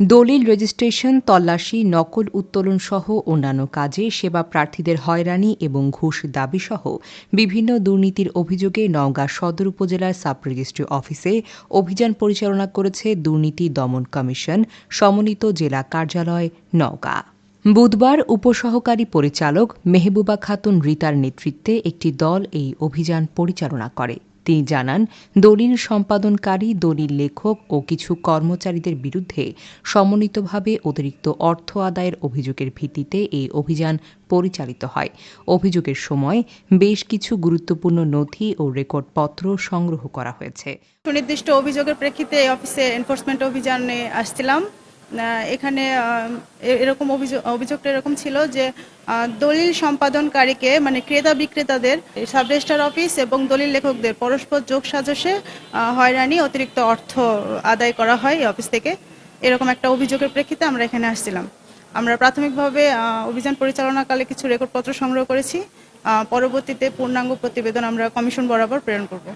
দলিল, রেজিস্ট্রেশন, তল্লাশি, নকল উত্তোলন সহ অন্যান্য কাজে সেবা প্রার্থীদের হয়রানি এবং ঘুষ দাবি সহ বিভিন্ন দুর্নীতির অভিযোগে নওগাঁ সদর উপজেলার সাব রেজিস্ট্রি অফিসে অভিযান পরিচালনা করেছে দুর্নীতি দমন কমিশন, সমন্বিত জেলা কার্যালয়, নওগাঁ। বুধবার উপসহকারী পরিচালক মেহবুবা খাতুন রিতার নেতৃত্বে একটি দল এই অভিযান পরিচালনা করে। তিনি জানান, দলিল সম্পাদনকারী, দলিল লেখক ও কিছু কর্মচারীদের বিরুদ্ধে সমন্বিতভাবে অতিরিক্ত অর্থ আদায়ের অভিযোগের ভিত্তিতে এই অভিযান পরিচালিত হয়। অভিযোগের সময় বেশ কিছু গুরুত্বপূর্ণ নথি ও রেকর্ডপত্র সংগ্রহ করা হয়েছে। সুনির্দিষ্ট অভিযোগের প্রেক্ষিতে অফিসে এনফোর্সমেন্ট অভিযানে আসছিলাম। এখানে এরকম অভিযোগ অভিযোগটা এরকম ছিল যে দলিল সম্পাদনকারীকে মানে ক্রেতা বিক্রেতাদের সাব রেজিস্ট্রার অফিস এবং দলিল লেখকদের পরস্পর যোগ সাজসে হয়রানি, অতিরিক্ত অর্থ আদায় করা হয় এই অফিস থেকে। এরকম একটা অভিযোগের প্রেক্ষিতে আমরা এখানে আসছিলাম। আমরা প্রাথমিকভাবে অভিযান পরিচালনাকালে কিছু রেকর্ডপত্র সংগ্রহ করেছি। পরবর্তীতে পূর্ণাঙ্গ প্রতিবেদন আমরা কমিশন বরাবর প্রেরণ করব।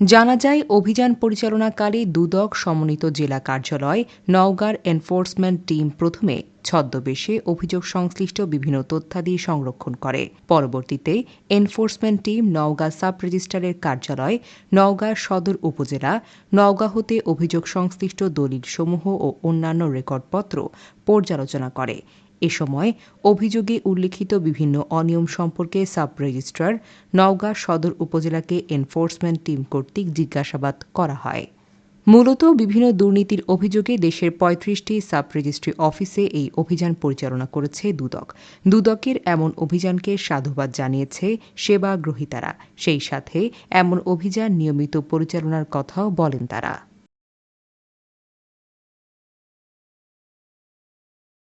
জানা যায় অভিযান পরিচালনাকালে দুদক সমন্বিত জেলা কার্যালয় নওগাঁর এনফোর্সমেন্ট টিম প্রথমে ছদ্মবেশে অভিযোগ সংশ্লিষ্ট বিভিন্ন তথ্যাদি সংরক্ষণ করে। পরবর্তীতে এনফোর্সমেন্ট টিম নওগাঁ সাব রেজিস্ট্রারের কার্যালয়, নওগাঁ সদর উপজেলা নওগাঁ হতে অভিযোগ সংশ্লিষ্ট দলিলসমূহ ও অন্যান্য রেকর্ডপত্র পর্যালোচনা করে। এ সময় অভিযোগে উল্লিখিত বিভিন্ন অনিয়ম সম্পর্কে সাব রেজিস্ট্রার নওগাঁ সদর উপজেলাকে এনফোর্সমেন্ট টিম কর্তৃক জিজ্ঞাসাবাদ করা হয়। মূলত বিভিন্ন দুর্নীতির অভিযোগে দেশের পঁয়ত্রিশটি সাব রেজিস্ট্রি অফিসে এই অভিযান পরিচালনা করেছে দুদক। দুদকের এমন অভিযানকে সাধুবাদ জানিয়েছে সেবা গ্রহীতারা সেই সাথে এমন অভিযান নিয়মিত পরিচালনার কথাও বলেন তারা।